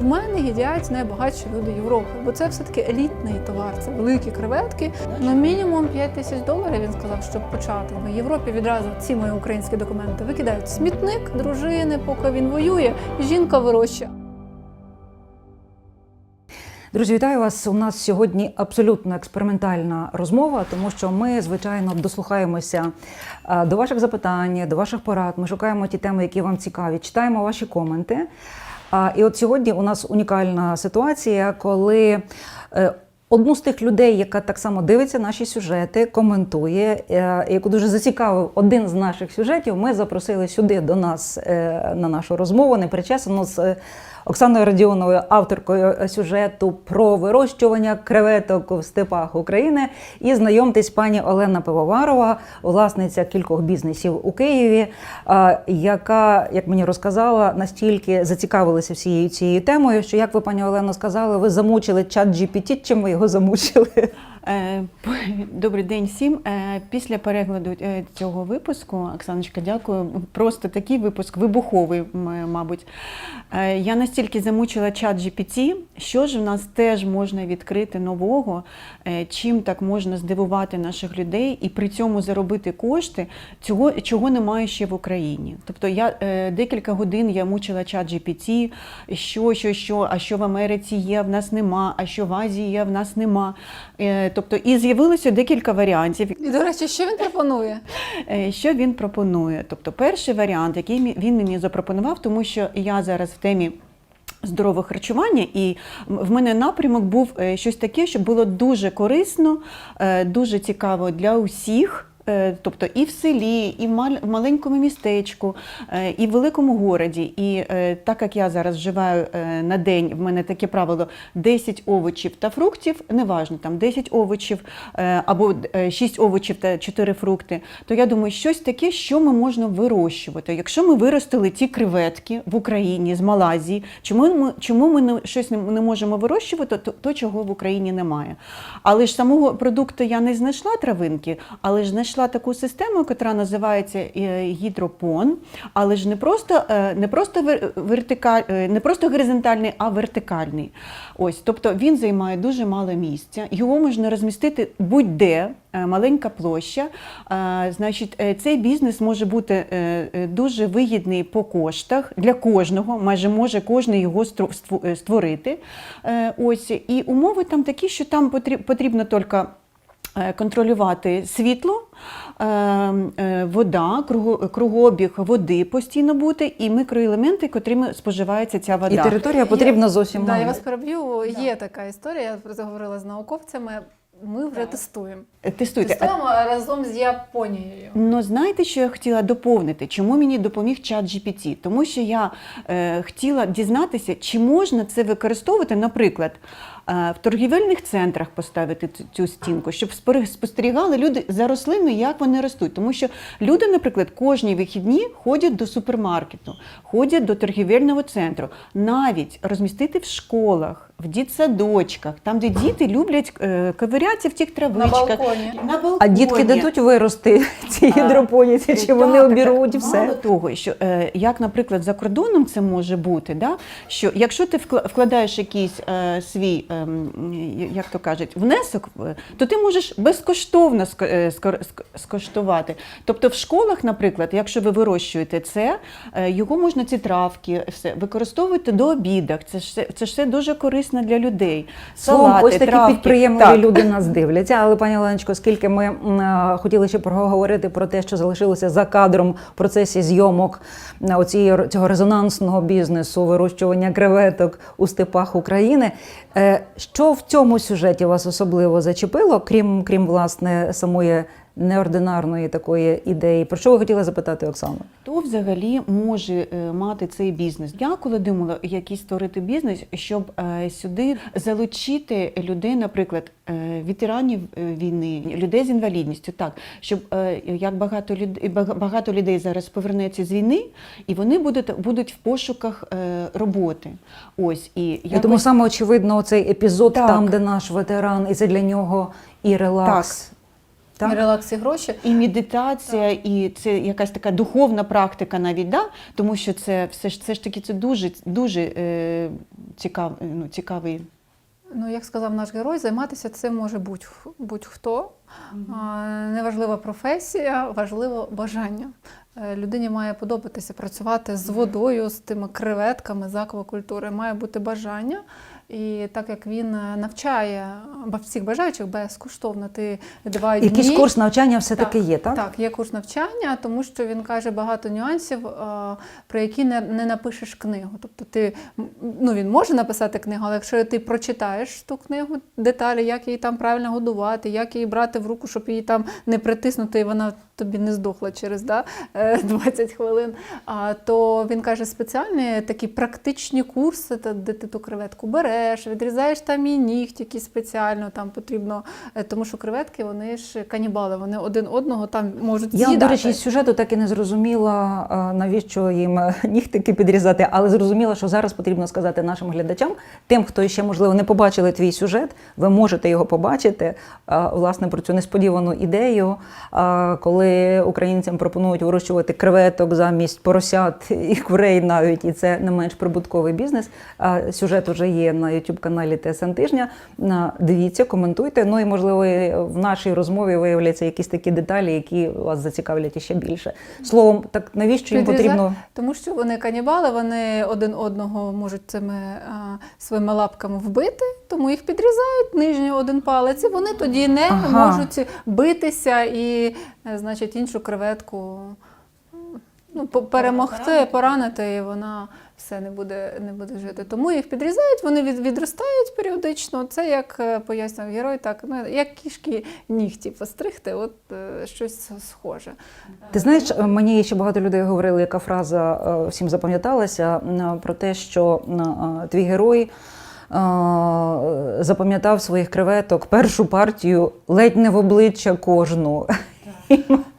У мене їдять найбагатші люди Європи, бо це все-таки елітний товар, це великі креветки. Ну мінімум 5 тисяч доларів він сказав, щоб почати. В Європі відразу ці мої українські документи викидають смітник дружини, поки він воює, жінка вирощує. Друзі, вітаю вас. У нас сьогодні абсолютно експериментальна розмова, тому що ми, звичайно, дослухаємося е, до ваших запитань, до ваших порад. Ми шукаємо ті теми, які вам цікаві, читаємо ваші коменти. І от сьогодні у нас унікальна ситуація, коли е, одну з тих людей, яка так само дивиться наші сюжети, коментує, е, яку дуже зацікавив один з наших сюжетів, ми запросили сюди до нас е, на нашу розмову, непричесану з. Оксаною Радіоновою, авторкою сюжету про вирощування креветок в степах України. І знайомтесь пані Олена Пивоварова, власниця кількох бізнесів у Києві, яка, як мені розказала, настільки зацікавилася всією цією темою, що, як ви, пані Олено, сказали, ви замучили чат GPT, чим ви його замучили? Е, Добрий день всім. Е, Після перегляду е, цього випуску, Оксаночка, дякую. Просто такий випуск вибуховий, мабуть. Я настільки замучила чат GPT, що ж в нас теж можна відкрити нового, чим так можна здивувати наших людей і при цьому заробити кошти, цього чого немає ще в Україні. Тобто я декілька годин я мучила чат GPT, що, що, що, а що в Америці є, в нас нема, а що в Азії є, в нас нема. Тобто, і з'явилося декілька варіантів. І до речі, що він пропонує? Е, Що він пропонує? Тобто, перший варіант, який він мені запропонував, тому що я зараз в темі. Здорового харчування, і в мене напрямок був е, щось таке, що було дуже корисно, е, дуже цікаво для усіх. Е, Тобто і в селі, і в маленькому містечку, е, і в великому городі. І е, так як я зараз вживаю на день, в мене таке правило 10 овочів та фруктів, неважно, там 10 овочів або е, 6 овочів та 4 фрукти, то я думаю, щось таке, що ми можна вирощувати. Якщо ми виростили ті креветки в Україні з Малайзії, чому ми, чому ми не, щось не можемо вирощувати, то, то чого в Україні немає. Але ж самого продукту я не знайшла травинки, але ж знайшла таку систему, яка називається е, гідропон, але ж не просто, е, не просто вертикаль, е, не просто горизонтальний, а вертикальний. Ось, тобто він займає дуже мало місця, його можна розмістити будь-де. Маленька площа, значить, цей бізнес може бути дуже вигідний по коштах для кожного, майже може кожен його створити. Ось і умови там такі, що там потрібно тільки контролювати світло, е, е, вода, круго- кругообіг води постійно бути, і мікроелементи, котрими споживається ця вода. І територія потрібна зовсім Да, я вас переб'ю. Є така історія. Я про це говорила з науковцями. Ми вже тестуємо. Е, Тестуйте. Тестуємо разом з Японією. Ну, знаєте, що я хотіла доповнити? Чому мені допоміг чат GPT? Тому що я е, хотіла дізнатися, чи можна це використовувати, наприклад, е, в торгівельних центрах поставити цю, стінку, щоб спостерігали люди за рослинами, як вони ростуть. Тому що люди, наприклад, кожні вихідні ходять до супермаркету, ходять до торгівельного центру, навіть розмістити в школах. В дітсадочках, там, де діти люблять е, ковирятися в тих травичках. балконі. На балконі. А дітки дадуть вирости ці гідропоніці, чи вони Так, так. все? Мало того, що е, як, наприклад, за кордоном це може бути, да? що якщо ти вкла- вкладаєш якийсь е, свій, е, як то кажуть, внесок, е, то ти можеш безкоштовно е, скоштувати. Тобто в школах, наприклад, якщо ви вирощуєте це, е, його можна ці травки все використовувати до обідах. Це ж це ж все дуже корисно для людей. Салати, ось такі травки. підприємливі Так. люди нас дивляться. Але пані Оленочко, оскільки ми хотіли ще проговорити про те, що залишилося за кадром в процесі зйомок оцієї цього резонансного бізнесу вирощування креветок у степах України. Що в цьому сюжеті вас особливо зачепило, крім крім власне самої неординарної такої ідеї? Про що ви хотіли запитати Оксану? Хто взагалі може е, мати цей бізнес? Я коли думала, який створити бізнес, щоб е, сюди залучити людей, наприклад, е, ветеранів війни, людей з інвалідністю, так щоб як багато людей багато людей зараз повернеться з війни, і вони будуть будуть в пошуках роботи. Ось і І тому саме очевидно цей епізод, Так. там, де наш ветеран, і це для нього і релакс. Так. І релакс і гроші. І медитація, і це якась така духовна практика навіть, да? тому що це все ж все ж таки це дуже дуже е, цікав, ну, цікавий. Ну, як сказав наш герой, займатися цим може будь- будь-хто. А, Неважлива професія, важливо бажання. Е, Людині має подобатися працювати з водою, з тими креветками з аквакультури. Має бути бажання. І так як він е, навчає всіх бажаючих безкоштовно, ти два дні. Якийсь курс навчання все-таки є, так? Так, є курс навчання, тому що він каже багато нюансів, е, про які не, не напишеш книгу. Тобто ти ну він може написати книгу, але якщо ти прочитаєш ту книгу, деталі, як її там правильно годувати, як її брати в руку, щоб її там не притиснути, і вона тобі не здохла через да, е, 20 хвилин. А, то він каже спеціальні такі практичні курси, де ти ту креветку береш, відрізаєш там і нігтики спеціально там потрібно, е, тому що креветки вони ж канібали, вони один одного там можуть Я, до речі, з сюжету так і не зрозуміла, навіщо їм е, нігтики підрізати, але зрозуміла, що зараз потрібно сказати нашим глядачам, тим, хто ще, можливо, не побачили твій сюжет, ви можете його побачити, власне, про цю несподівану ідею, коли українцям пропонують вирощувати креветок замість поросят і курей навіть, і це не менш прибутковий бізнес. Сюжет вже є на YouTube-каналі ТСН Тижня. На- Дивіться, коментуйте. Ну і, можливо, в нашій розмові виявляться якісь такі деталі, які вас зацікавлять іще більше. Словом, так навіщо їм потрібно? Тому що вони канібали, вони один одного можуть цими а, своїми лапками вбити, тому їх підрізають нижній один палець, і вони тоді не Ага. можуть битися і, е, значить, іншу креветку ну, перемогти, поранити, і вона все не буде, не буде жити. Тому їх підрізають, вони від, відростають періодично. Це як е, пояснював герой, так ну, як кішки нігті постригти, от е, щось схоже. Ти знаєш, мені ще багато людей говорили, яка фраза е, всім запам'яталася про те, що е, твій герой. е, Запам'ятав своїх креветок першу партію ледь не в обличчя кожну.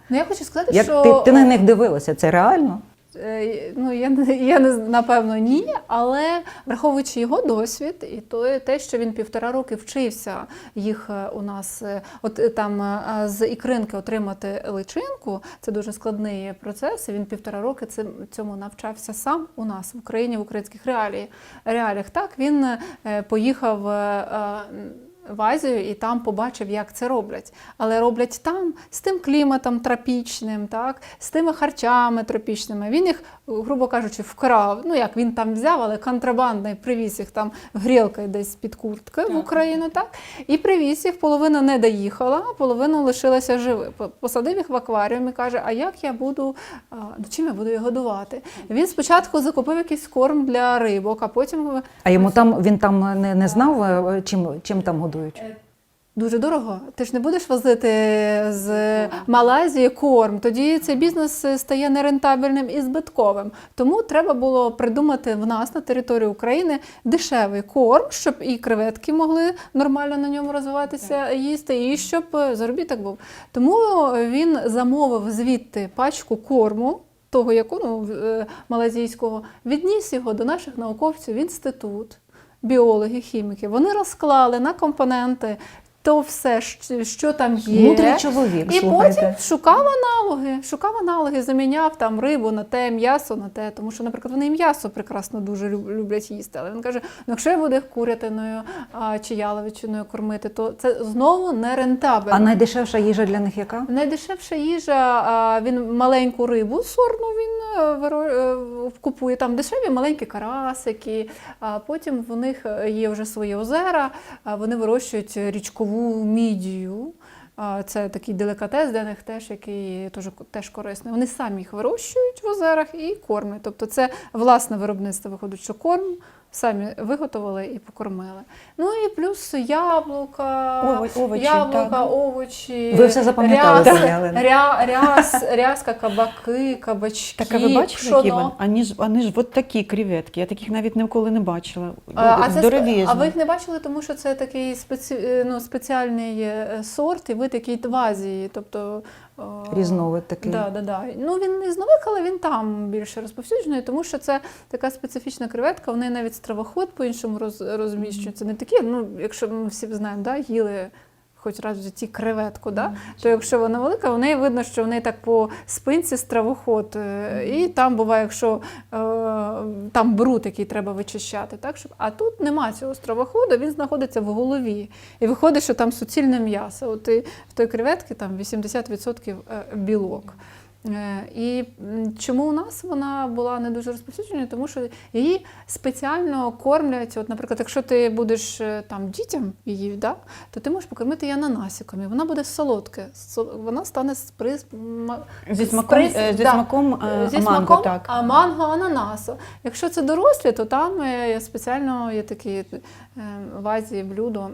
Ну, я хочу сказати, Як що ти, ти на них дивилася? Це реально? Е, Ну, я, я не напевно ні, але враховуючи його досвід і то, те, що він півтора роки вчився їх е, у нас, е, от там з ікринки отримати личинку, це дуже складний процес. Він півтора роки цим, цьому навчався сам у нас в Україні, в українських реалії, реаліях. Так, він поїхав. В Азію і там побачив, як це роблять. Але роблять там з тим кліматом тропічним, так, з тими харчами тропічними. Він їх, грубо кажучи, вкрав. Ну як він там взяв, але контрабандний привіз їх там грілкою десь під курткою в Україну, так і привіз їх. Половина не доїхала, а половина лишилася живи. Посадив їх в акваріум і каже: А як я буду чим я буду їх годувати? Він спочатку закупив якийсь корм для рибок, а потім А йому там він там не, не знав, е, чим, чим там годують? Дуже дорого. Ти ж не будеш возити з Малайзії корм. Тоді цей бізнес стає нерентабельним і збитковим. Тому треба було придумати в нас на території України дешевий корм, щоб і креветки могли нормально на ньому розвиватися, їсти, і щоб е, заробіток був. Тому він замовив звідти пачку корму. Того, яку ну, е, малазійського, відніс його до наших науковців в інститут біологи, хіміки, вони розклали на компоненти то все, що там є. Мудрий чоловік, І слухайте. потім шукав аналоги, шукав аналоги, заміняв там рибу на те, м'ясо на те. Тому що, наприклад, вони і м'ясо прекрасно дуже люб- люблять їсти. Але він каже: ну якщо я буду їх курятиною а, чи яловичиною кормити, то це знову не рентабельно. А найдешевша їжа для них яка? Найдешевша їжа, а, він маленьку рибу сорну він е, виро- е, купує. Там дешеві маленькі карасики, а потім в них е, є вже свої озера, а вони вирощують річкову мідію. Це такий делікатес для них теж, який теж, теж корисний. Вони самі їх вирощують в озерах і кормлять. Тобто це власне виробництво виходить, що корм самі виготовили і покормили. Ну і плюс яблука, Ово- овочі, яблука, так. овочі. Ви все запам'ятали, ряс- ря, ряс, рязка, кабаки, кабачки, Так, а ви бачили, які пшоно. вони? Вони ж, вони ж от такі креветки. Я таких навіть ніколи не бачила. А, а, це, а ви їх не бачили, тому що це такий спеці, ну, спеціальний е, сорт, і вид, який в Азії. Тобто, Різновид такий. Да, да, да. Ну він не з нових, але він там більше розповсюджений, тому що це така специфічна креветка, вони навіть стравоход по-іншому роз, розміщуються. Не такі, ну, якщо ми всі знаємо, да, їли хоч раз в житті креветку, да? то якщо вона велика, в неї видно, що в неї так по спинці стравоход. е, І там буває, якщо е, там бруд, який треба вичищати. Так? Щоб... А тут нема цього стравоходу, він знаходиться в голові. І виходить, що там суцільне м'ясо. От і в той креветки там 80% е, білок. Е, І чому у нас вона була не дуже розповсюджена? Тому що її спеціально кормлять. От, наприклад, якщо ти будеш е, там дітям її, да, то ти можеш покормити її ананасиком, і вона буде солодке. Вона стане з приз... Зі смаком, приз- е, зі да, смаком зі манго, смаком, так. а манго ананасу. Якщо це дорослі, то там спеціально є такі в Азії блюдо.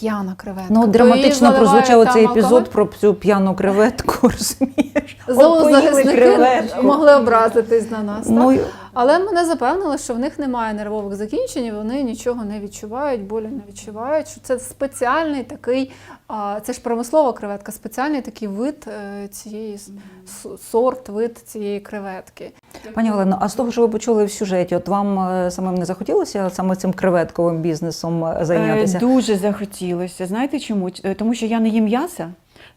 П'яна креветка. Ну, драматично прозвучав там цей алкоголь. епізод про цю п'яну креветку, розумієш? Зоозахисники могли образитись на нас. Ну, так? Але мене запевнили, що в них немає нервових закінчень, вони нічого не відчувають, болю не відчувають. Що це спеціальний такий, це ж промислова креветка, спеціальний такий вид е, цієї сорт, вид цієї креветки. Пані Олено, а з того, що ви почули в сюжеті, от вам е, самим не захотілося саме цим креветковим бізнесом е, зайнятися? Е, Дуже захотілося. Знаєте чому? Тому що я не їм м'яса.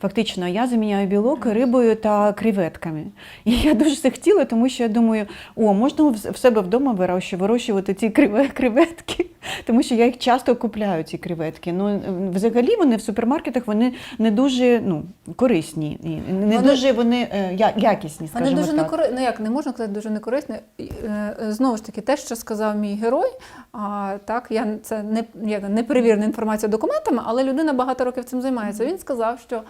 Фактично, я заміняю білок рибою та креветками. І я дуже це хотіла, тому що я думаю, о, можна в себе вдома вирощувати ці креветки, тому що я їх часто купляю, ці креветки. Ну, взагалі вони в супермаркетах вони не дуже ну, корисні, не Вони- дуже вони е, я- якісні, Вони дуже так. не кори... ну як не можна казати, дуже не корисні. Е, Знову ж таки, те, що сказав мій герой, а, так я це не як не перевірена інформація документами, але людина багато років цим займається. Він сказав, що.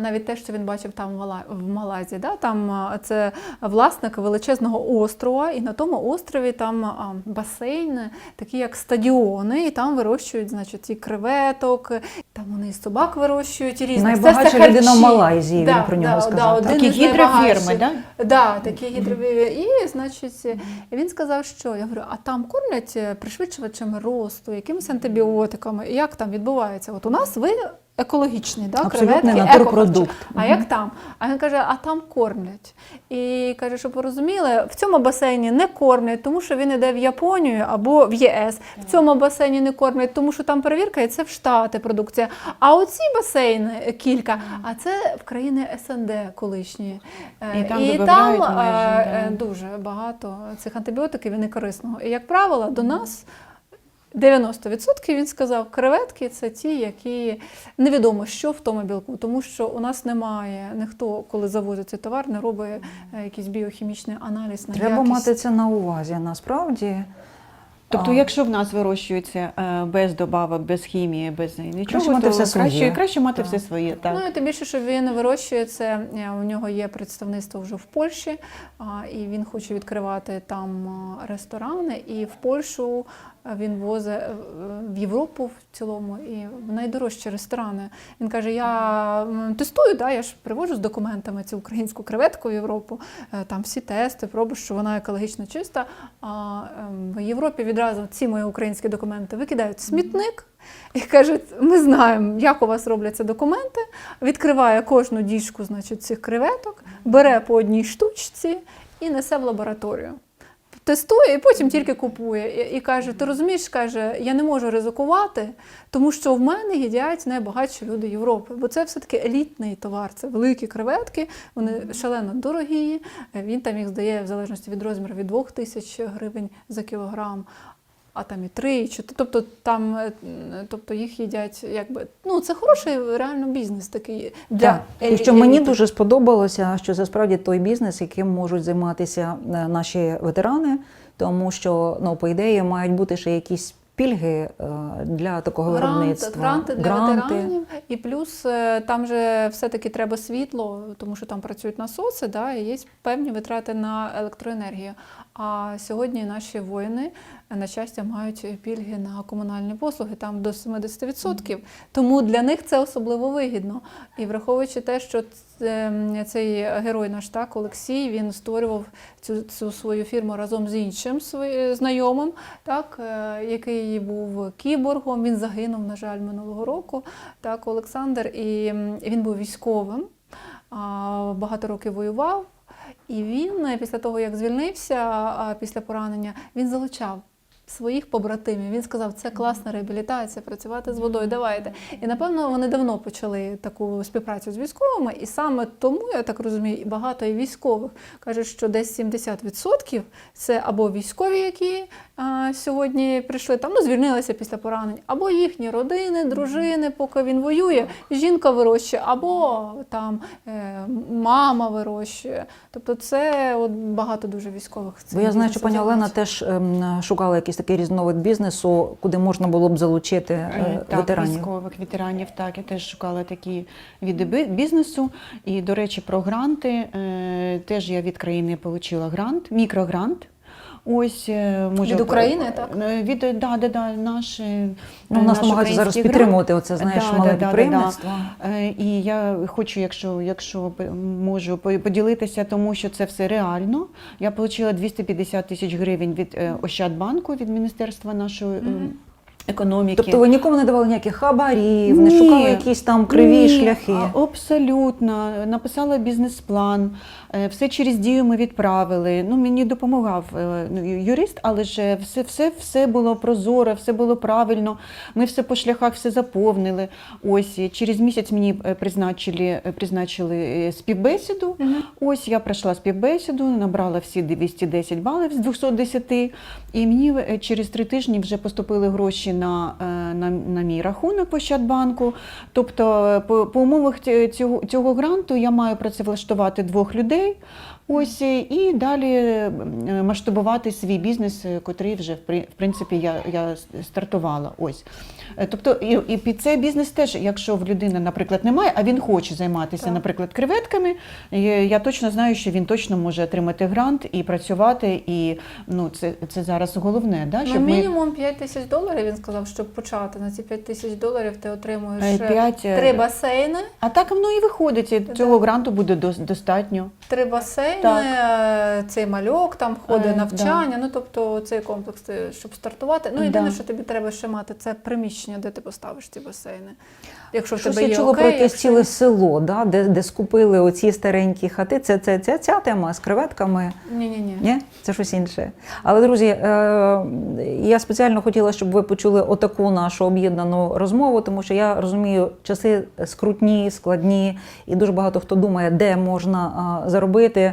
Навіть те, що він бачив там в Мала- в Малайзії, да, там це власник величезного острова, і на тому острові там басейни, такі як стадіони, і там вирощують, значить, і креветок, там вони і собак вирощують, і все Найбагатша людина в. Малайзії, він про нього да, сказав, Да, Такі гідрофірми, да? Да, такі гідрові. І, значить, він сказав, що я говорю, а там кормлять е, пришвидшувачами росту, якимись антибіотиками. І як там відбувається? От у нас ви екологічний, да, креветки, натурпродукт. екохарчі. А як там? А він каже, а там кормлять. І каже, щоб ви розуміли, в цьому басейні не кормлять, тому що він іде в Японію або в ЄС. В цьому басейні не кормлять, тому що там перевірка, і це в Штати продукція. А оці басейни кілька, а це в країни СНД колишні. Е, І там і там майже, да. дуже багато цих антибіотиків і некорисного. І як правило, до нас. 90% він сказав, креветки це ті, які невідомо, що в тому білку, тому що у нас немає ніхто, коли завозить цей товар, не робить е, якийсь біохімічний аналіз на Треба якість. мати це на увазі. Насправді. Тобто, А. якщо в нас вирощується е, без добавок, без хімії, без нічого, Краще мати то все краще, своє. краще мати Так. все своє. Так. Ну і тим більше, що він вирощує це. е, У нього є представництво вже в Польщі, а, і він хоче відкривати там ресторани. І в Польщу він возить е, в Європу в цілому і в найдорожчі ресторани. Він каже: Я тестую, да, я ж привожу з документами цю українську креветку в Європу. е, Там всі тести, пробую, що вона екологічно чиста. А ем, в Європі відразу ці мої українські документи викидають смітник. І кажуть, ми знаємо, як у вас робляться документи, відкриває кожну діжку значить, цих креветок, бере по одній штучці і несе в лабораторію. Тестує і потім тільки купує. І, і каже: ти розумієш, каже, я не можу ризикувати, тому що в мене їдять найбагатші люди Європи. Бо це все-таки елітний товар, це великі креветки, вони шалено дорогі. Він там їх здає в залежності від розміру від 2 тисяч гривень за кілограм а там і три, і чотири. Тобто там, е, тобто їх їдять, якби ну це хороший реально бізнес такий для Так. І що мені еліти. дуже сподобалося, що це справді той бізнес, яким можуть займатися е, наші ветерани, тому що ну, по ідеї мають бути ще якісь пільги е, для такого Грант, виробництва. гранти для Гранти. ветеранів. І плюс е, там же все-таки треба світло, тому що там працюють насоси, да, і є певні витрати на електроенергію. А сьогодні наші воїни, е, на щастя, мають пільги на комунальні послуги, там до 70%. Тому для них це особливо вигідно. І враховуючи те, що цей герой наш так, Олексій, він створював цю, цю свою фірму разом з іншим своїм знайомим, так, е, який був кіборгом. Він загинув, на жаль, минулого року. Так, Олександр, і він був військовим, багато років воював. І він е, після того, як звільнився після поранення, він залучав своїх побратимів. Він сказав, це класна реабілітація, працювати з водою. Давайте. І напевно вони давно почали таку співпрацю з військовими, і саме тому я так розумію, і багато і військових кажуть, що десь 70% це або військові, які сьогодні прийшли там, ну звільнилися після поранень, або їхні родини, дружини, поки він воює, жінка вирощує, або там е, мама вирощує. Тобто, це от багато дуже військових. Бо я знаю, що пані Олена теж ем, шукала якийсь такий різновид бізнесу, куди можна було б залучити е, Е, Так, ветеранів. військових ветеранів. Так, я теж шукала такі види би- бізнесу. І, до речі, про гранти. Теж я від країни отримала грант, мікрогрант. Ось е, може Від України, так? Е, Від да, да, да, наш, е, Ну, у нас намагаються зараз український підтримувати оце, знаєш, Да, мале да, да, да, підприємництво. Е, І я хочу, якщо, якщо можу по- поділитися, тому що це все реально. Я отримала 250 тисяч гривень від е, Ощадбанку, від Міністерства нашої е, економіки. Тобто ви нікому не давали ніяких хабарів, не шукали якісь там криві Ні, шляхи. Абсолютно. Написала бізнес-план, е, все через дію ми відправили. Ну, мені допомагав е, ну, юрист, але ж все, все, все було прозоро, все було правильно. Ми все по шляхах все заповнили. Ось через місяць мені е, призначили, е, призначили е, співбесіду. Ось я пройшла співбесіду, набрала всі 210 балів з 210. І мені е, через три тижні вже поступили гроші на, е, на, на мій рахунок в Ощадбанку. Тобто, е, по, по умовах цього, цього гранту я маю працевлаштувати двох людей. Ось е, і далі е, масштабувати свій бізнес, е, котрий вже в принципі я, я стартувала. Ось. Тобто, і, і під цей бізнес теж, якщо в людини, наприклад, немає, а він хоче займатися, Так. наприклад, креветками, я точно знаю, що він точно може отримати грант і працювати. І ну, це, це зараз головне, да, Ну, щоб ми мінімум 5 тисяч доларів він сказав, щоб почати. На ці 5 тисяч доларів ти отримуєш Е, е, п'ять, е, три басейни. А так воно і виходить. і Цього гранту буде дос- достатньо. Три басейни, Так. е, цей мальок, там входить Е, навчання. Ну тобто цей комплекс, щоб стартувати. Ну єдине, Да. що тобі треба ще мати, це приміщення, де ти поставиш ці басейни. Якщо в Щось тебе я є чула окей, про якесь якщо- ціле село, да, де, де скупили оці старенькі хати. Це, це, це ця тема з креветками. Ні, ні, ні. Ні, це щось інше. Але друзі, е, я спеціально хотіла, щоб ви почули отаку нашу об'єднану розмову, тому що я розумію, часи скрутні, складні, і дуже багато хто думає, де можна заробити.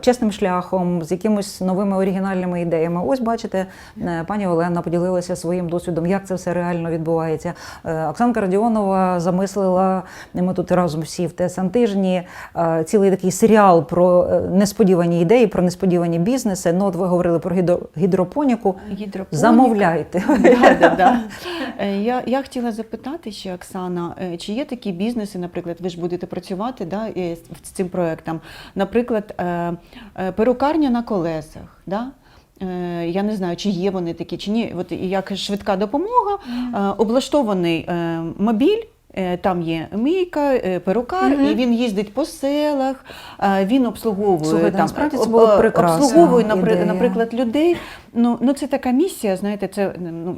Чесним шляхом, з якимись новими оригінальними ідеями. Ось бачите, е, пані Олена поділилася своїм досвідом, як це все реально відбувається. Е, Оксанка Радіонова замислила, ми тут разом всі в ТСН тижні, е, цілий такий серіал про е, несподівані ідеї, про несподівані бізнеси. Ну, от ви говорили про гідро- гідропоніку. Гідропонік. Замовляйте. Да, да, да. Е, Я, я хотіла запитати ще, Оксана, е, чи є такі бізнеси, наприклад, ви ж будете працювати да, е, з цим проектом, наприклад, е, е, перукарня на колесах. Да? Е, Я не знаю, чи є вони такі, чи ні. От як швидка допомога, е, облаштований е, мобіль. е, Там є мійка, е, перукар, Мгм. і він їздить по селах, е, він обслуговує Слухайте, там, насправді це було е, обслуговує, Ідея. наприклад, людей. Ну, ну це така місія, знаєте, це ну,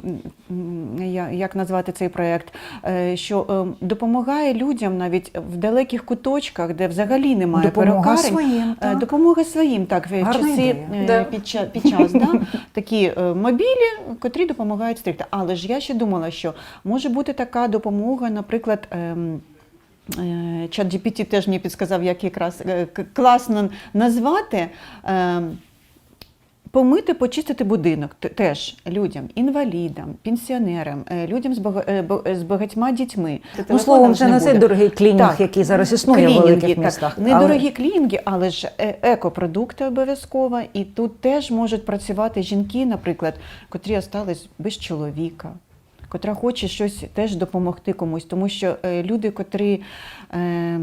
як назвати цей проєкт, е, що е, допомагає людям навіть в далеких куточках, де взагалі немає Допомога перукарень. своїм. Е, так. Допомога своїм, так, в часи Да. під, час, під час да, такі мобілі, котрі допомагають стригти. Але ж я ще думала, що може бути така допомога, наприклад. ем, Чат GPT теж мені підсказав, як якраз класно назвати. Помити, почистити будинок теж людям, інвалідам, пенсіонерам, е, людям з, е, е, з багатьма дітьми. Ну, словом, це не цей дорогий клінінг, Так. який зараз існує в Клінінги, великих так. містах. Недорогі клінінги, але ж екопродукти обов'язково. І тут теж можуть працювати жінки, наприклад, котрі остались без чоловіка, котра хоче щось теж допомогти комусь, тому що е, люди, котрі. Е,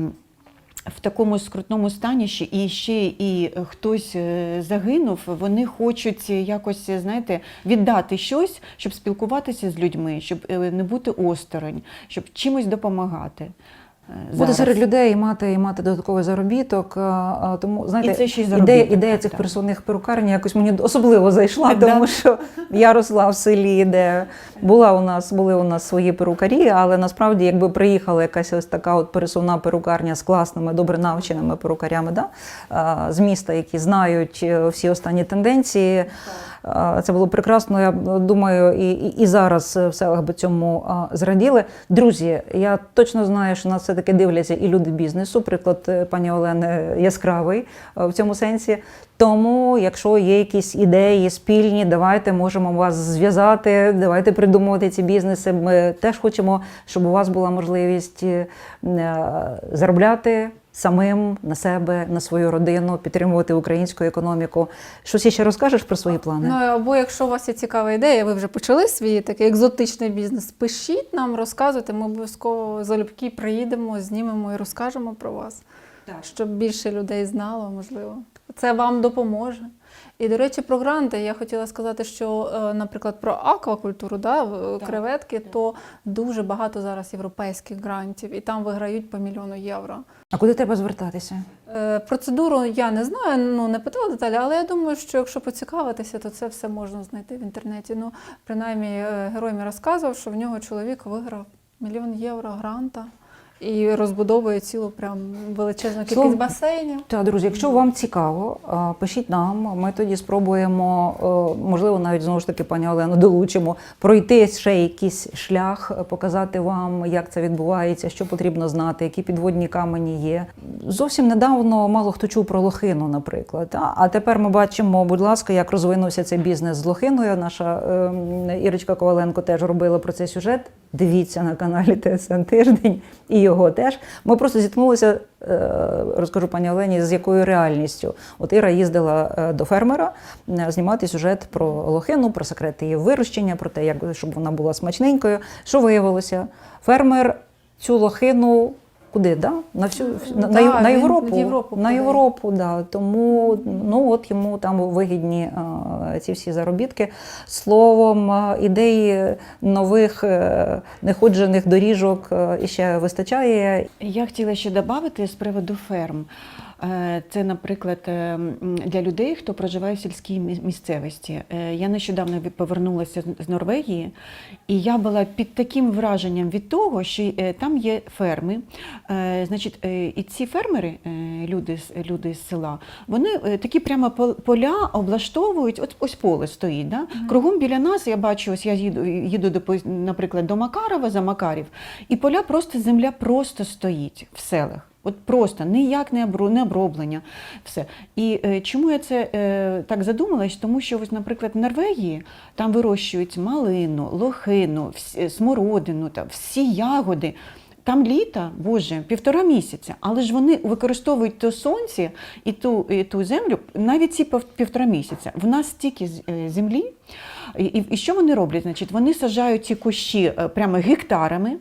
в такому скрутному стані ще і ще і хтось е, загинув, вони хочуть якось, знаєте, віддати щось, щоб спілкуватися з людьми, щоб е, не бути осторонь, щоб чимось допомагати. Е, Бути зараз. серед людей і мати, і мати додатковий заробіток. а, а, Тому знаєте, І це ще й ідея, заробіток, ідея цих так. пересувних перукарень якось мені особливо зайшла, тому що я росла в селі, де була у нас, були у нас свої перукарі, але насправді, якби приїхала якась ось така от пересувна перукарня з класними, добре навченими перукарями, да? з міста, які знають е, всі останні тенденції. Е, Це було прекрасно. Я думаю, і, і, зараз в селах би цьому е, зраділи. Друзі, я точно знаю, що нас все-таки дивляться і люди бізнесу. Приклад е, пані Олени яскравий е, в цьому сенсі. Тому, якщо є якісь ідеї спільні, давайте можемо вас зв'язати, давайте придумувати ці бізнеси. Ми теж хочемо, щоб у вас була можливість е, заробляти самим на себе, на свою родину, підтримувати українську економіку. Щось ще розкажеш про свої плани? Ну або якщо у вас є цікава ідея, ви вже почали свій такий екзотичний бізнес. Пишіть нам, розказуйте. Ми обов'язково залюбки приїдемо, знімемо і розкажемо про вас, щоб більше людей знало, можливо. Це вам допоможе. І, до речі, про гранти я хотіла сказати, що, е, наприклад, про аквакультуру, да, в- креветки, то дуже багато зараз європейських грантів, і там виграють по мільйону євро. А куди треба звертатися? Е, Процедуру я не знаю, ну не питала деталі, але я думаю, що якщо поцікавитися, то це все можна знайти в інтернеті. Ну, принаймні, е, герой мені розказував, що в нього чоловік виграв мільйон євро гранта і розбудовує цілу прям величезну кількість Словом, басейнів. Так, друзі, якщо вам цікаво, пишіть нам. Ми тоді спробуємо, е, можливо, навіть знову ж таки, пані Олену, долучимо пройти ще якийсь шлях, показати вам, як це відбувається, що потрібно знати, які підводні камені є. Зовсім недавно мало хто чув про лохину, наприклад. А, тепер ми бачимо, будь ласка, як розвинувся цей бізнес з лохиною. Наша е, Ірочка Коваленко теж робила про цей сюжет. Дивіться на каналі ТСН Тиждень і його теж. Ми просто зіткнулися, е, розкажу пані Олені, з якою реальністю. От Іра їздила е, до фермера е, знімати сюжет про лохину, про секрети її вирощення, про те, як щоб вона була смачненькою. Що виявилося? Фермер цю лохину. Куди, да? На всю на, Да, на, на Європу. Європу на. Європу, да. Тому ну от йому там вигідні а, ці всі заробітки. Словом, а, ідеї нових а, неходжених доріжок а, ще вистачає. Я хотіла ще додати з приводу ферм. Е, Це, наприклад, е, для людей, хто проживає в сільській місцевості. Е, Я нещодавно повернулася з- Норвегії, і я була під таким враженням від того, що там є ферми. Значить, і ці фермери, люди, люди з села, вони такі прямо пол- поля облаштовують. От ось поле стоїть. Да? Кругом біля нас я бачу, ось я їду, їду до, наприклад, до Макарова за Макарів, і поля просто земля просто стоїть в селах. От просто ніяк не оброблення. Все. І е, чому я це е, так задумалась? Тому що, ось, наприклад, в Норвегії там вирощують малину, лохину, всі- смородину, та, всі ягоди. Там літа, боже, півтора місяця, але ж вони використовують то сонце і ту, і ту землю навіть ці пів- півтора місяця. В нас стільки е, землі. І, і, що вони роблять? Значить, вони саджають ці кущі е, прямо гектарами.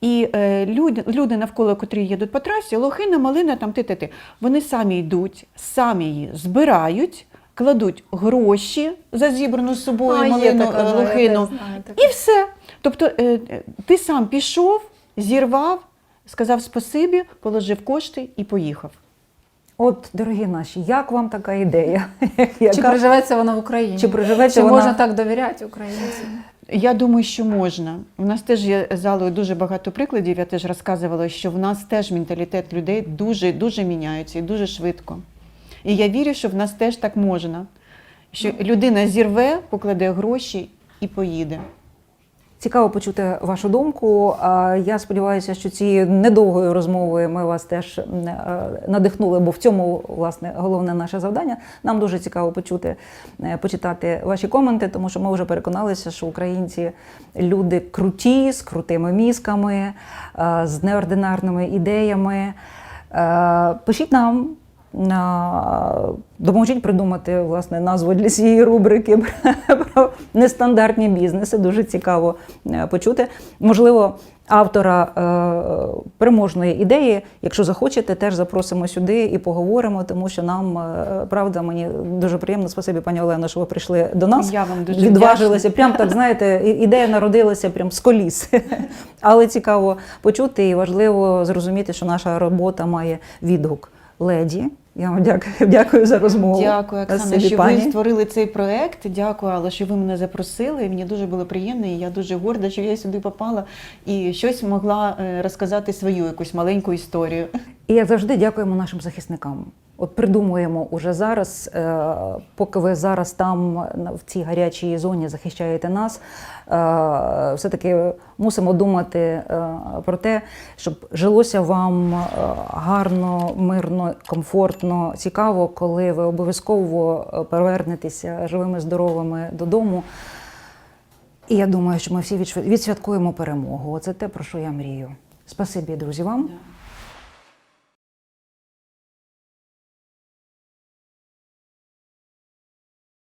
І е, люди, люди навколо котрі їдуть по трасі, лохина, малина, там ти, ти, ти. Вони самі йдуть, самі її збирають, кладуть гроші за зібрану з собою А, малину, така, лохину. знаю. І все. Тобто е, ти сам пішов, зірвав, сказав спасибі, положив кошти і поїхав. От, дорогі наші, як вам така ідея? Чи приживеться вона в Україні? Чи приживеться Чи вона- можна так довіряти українцям? Я думаю, що можна. У нас теж є залою дуже багато прикладів. Я теж розказувала, що в нас теж менталітет людей дуже дуже міняється і дуже швидко. І я вірю, що в нас теж так можна. Що людина зірве, покладе гроші і поїде. Цікаво почути вашу думку. Я сподіваюся, що цією недовгою розмовою ми вас теж е, надихнули, бо в цьому власне головне наше завдання. Нам дуже цікаво почути, е, почитати ваші коменти, тому що ми вже переконалися, що українці люди круті, з крутими мізками, е, з неординарними ідеями. Пишіть нам. Допоможіть придумати власне назву для цієї рубрики про нестандартні бізнеси. Дуже цікаво е, почути. Можливо, автора е, переможної ідеї, якщо захочете, теж запросимо сюди і поговоримо, тому що нам е, правда мені дуже приємно. Спасибі, пані Олено, що ви прийшли до нас. Я вам дуже відважилися. Прям так знаєте, ідея народилася прям з коліс. Але цікаво почути і важливо зрозуміти, що наша робота має відгук. Леді, я вам дякую, дякую за розмову. Дякую, Оксана, що пані. ви створили цей проект. Дякую, Алла, що ви мене запросили. Мені дуже було приємно, і я дуже горда, що я сюди попала і щось могла е, розказати свою якусь маленьку історію. І як завжди дякуємо нашим захисникам. От придумуємо уже зараз, е, поки ви зараз там в цій гарячій зоні захищаєте нас, е, все-таки мусимо думати е, про те, щоб жилося вам гарно, мирно, комфортно, цікаво, коли ви обов'язково повернетеся живими, здоровими додому. І я думаю, що ми всі відсвяткуємо перемогу. Оце те, про що я мрію. Спасибі, друзі, вам.